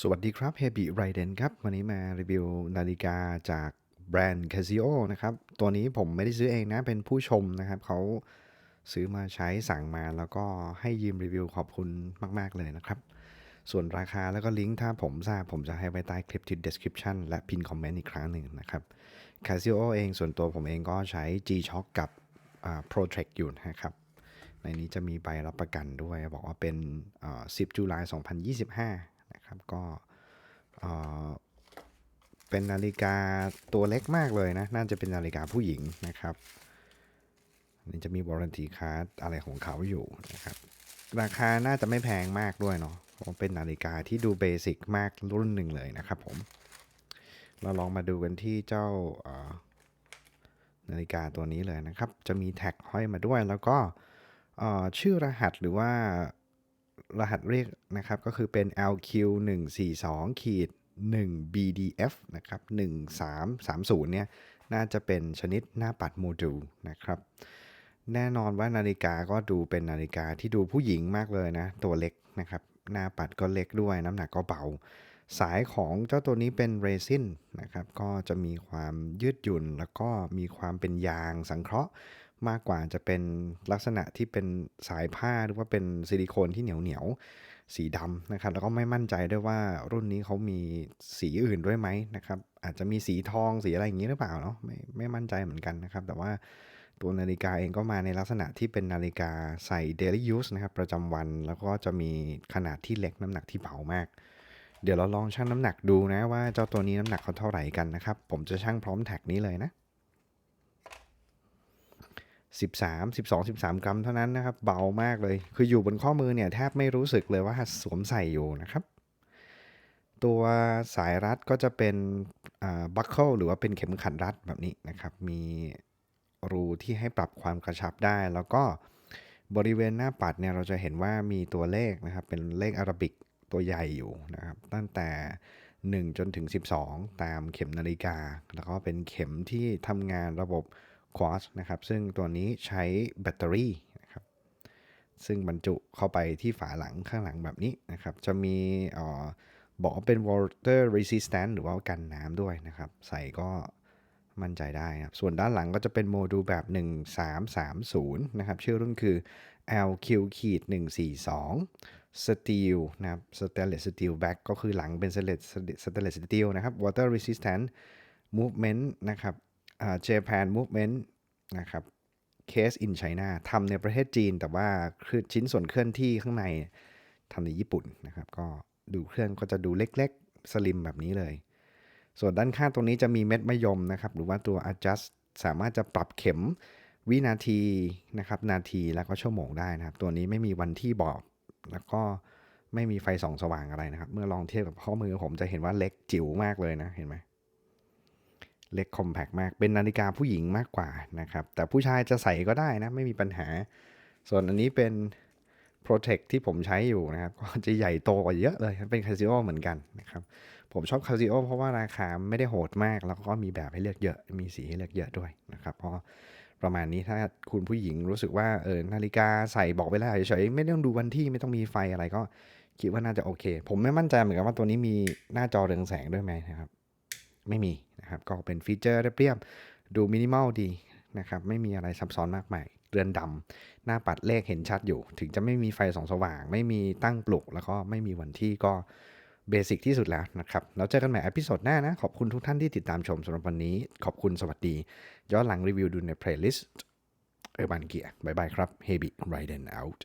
สวัสดีครับเฮบิไรเดนครับ วันนี้มารีวิวนาฬิกาจากแบรนด์ Casio นะครับ ตัวนี้ผมไม่ได้ซื้อเองนะ เป็นผู้ชมนะครับ เขาซื้อมาใช้สั่งมาแล้วก็ให้ยืมรีวิวขอบคุณมาก ๆ เลยนะครับ ส่วนราคาแล้วก็ลิงก์ถ้าผมทราบผมจะให้ไว้ใต้คลิปที่ description และพินคอมเมนต์อีกครั้งหนึ่งนะครับ Casio เองส่วนตัวผมเองก็ใช้ G-Shock กับ Protrek อยู่นะครับในนี้จะมีใบรับประกันด้วย บอกว่าเป็น 10จุลาย2025 นะครับ ก็เป็นนาฬิกาตัวเล็กมากเลยนะ น่าจะเป็นนาฬิกาผู้หญิงนะครับนี่จะมี warranty card อะไรของเขาอยู่นะครับ ราคาน่าจะไม่แพงมากด้วยเนาะเพราะเป็นนาฬิกาที่ดูเบสิกมากรุ่นหนึ่งเลยนะครับผม เราลองมาดูกันที่เจ้าเอ่อนาฬิกาตัวนี้เลยนะครับ จะมีแท็กห้อยมาด้วยแล้วก็ชื่อรหัสหรือว่า รหัสเรียกนะครับก็คือเป็น LQ 1 4 2 ขีด 1 BDF นะครับ1330เนี่ยน่าจะเป็นชนิดหน้าปัดโมดูลนะครับ แน่นอนว่านาฬิกาก็ดูเป็นนาฬิกาที่ดูผู้หญิงมากเลยนะ ตัวเล็กนะครับ หน้าปัดก็เล็กด้วยน้ำหนักก็เบา สายของเจ้าตัวนี้เป็นเรซินนะครับ ก็จะมีความยืดหยุ่น แล้วก็มีความเป็นยางสังเคราะห์ มากกว่าจะเป็นลักษณะที่เป็นสายผ้าหรือว่าเป็นซิลิโคนที่เหนียวเหนียวสีดำนะครับ แล้วก็ไม่มั่นใจด้วยว่ารุ่นนี้เขามีสีอื่นด้วยไหมนะครับ อาจจะมีสีทองสีอะไรอย่างนี้หรือเปล่าเนาะไม่ไม่มั่นใจเหมือนกันนะครับ แต่ว่าตัวนาฬิกาเองก็มาในลักษณะที่เป็นนาฬิกาใส่ daily use นะครับประจำวันแล้วก็จะมีขนาดที่เล็กน้ำหนักที่เบามาก เดี๋ยวเราลองชั่งน้ำหนักดูนะว่าเจ้าตัวนี้น้ำหนักเขาเท่าไหร่กันนะครับ ผมจะชั่งพร้อมแท็กนี้เลยนะ 13 12 13 กรัมเท่านั้นนะครับ เบามากเลย คืออยู่บนข้อมือเนี่ยแทบไม่รู้สึกเลยว่าสวมใส่อยู่นะครับ ตัวสายรัดก็จะเป็นบัคเกิลหรือว่าเป็นเข็มขัดรัดแบบนี้นะครับ มีรูที่ให้ปรับความกระชับได้ แล้วก็บริเวณหน้าปัดเนี่ยเราจะเห็นว่ามีตัวเลขนะครับ เป็นเลขอารบิกตัวใหญ่อยู่นะครับ ตั้งแต่ 1 จนถึง 12 ตามเข็มนาฬิกา แล้วก็เป็นเข็มที่ทำงานระบบ ควอตนะครับ ซึ่งตัวนี้ใช้แบตเตอรี่นะครับ ซึ่งบรรจุเข้าไปที่ฝาหลังข้างหลังแบบนี้นะครับ จะมีออบอกว่าเป็น water resistant หรือว่ากันน้ำด้วยนะครับ ใส่ก็มั่นใจได้นะครับ ส่วนด้านหลังก็จะเป็นโมดูลแบบ 1330 นะครับ ชื่อรุ่นคือ LQ ขีด142 Steel นะครับ Stainless Steel Back ก็คือหลังเป็น Stainless Steel นะครับ Water Resistant Movement นะครับ Japan Movement นะครับ Case in China ทำในประเทศจีน แต่ว่าคือชิ้นส่วนเคลื่อนที่ข้างในทำในญี่ปุ่นนะครับ ก็ดูเครื่องก็จะดูเล็กๆ สลิมแบบนี้เลย ส่วนด้านข้างตรงนี้จะมีเม็ดมะยมนะครับ หรือว่าตัว adjust สามารถจะปรับเข็มวินาทีนะครับ นาทีแล้วก็ชั่วโมงได้นะครับ ตัวนี้ไม่มีวันที่บอก แล้วก็ไม่มีไฟส่องสว่างอะไรนะครับ เมื่อลองเทียบกับข้อมือผมจะเห็นว่าเล็กจิ๋วมากเลยนะเห็นไหม เล็กคอมแพกมาก เป็นนาฬิกาผู้หญิงมากกว่านะครับ แต่ผู้ชายจะใส่ก็ได้นะ ไม่มีปัญหา ส่วนอันนี้เป็น Protect ที่ผมใช้อยู่นะครับ ก็จะใหญ่โตกว่าเยอะเลย เป็น Casio เหมือนกันนะครับ ผมชอบ Casio เพราะว่าราคาไม่ได้โหดมาก แล้วก็มีแบบให้เลือกเยอะ มีสีให้เลือกเยอะด้วยนะครับเพราะประมาณนี้ถ้าคุณผู้หญิงรู้สึกว่าเออนาฬิกาใส่บอกเวลาเฉยๆไม่ต้องดูวันที่ไม่ต้องมีไฟอะไรก็คิดว่าน่าจะโอเค ผมไม่มั่นใจเหมือนกันว่าตัวนี้มีหน้าจอเรืองแสงด้วยไหมนะครับ ไม่มี นะครับ ก็เป็นฟีเจอร์เรียบๆดูมินิมอลดีนะครับ ไม่มีอะไรซับซ้อนมากมายเรือนดำหน้าปัดเลขเห็นชัดอยู่ ถึงจะไม่มีไฟสองสว่าง ไม่มีตั้งปลุก แล้วก็ไม่มีวันที่ก็เบสิกที่สุดแล้วนะครับแล้วเจอกันใหม่อพิโซดหน้านะ ขอบคุณทุกท่านที่ติดตามชมสำหรับวันนี้ ขอบคุณสวัสดี ย้อนหลังรีวิวดูในเพลย์ลิสต์เออร์บันเกียร์บายบายครับ Heavy Riding Out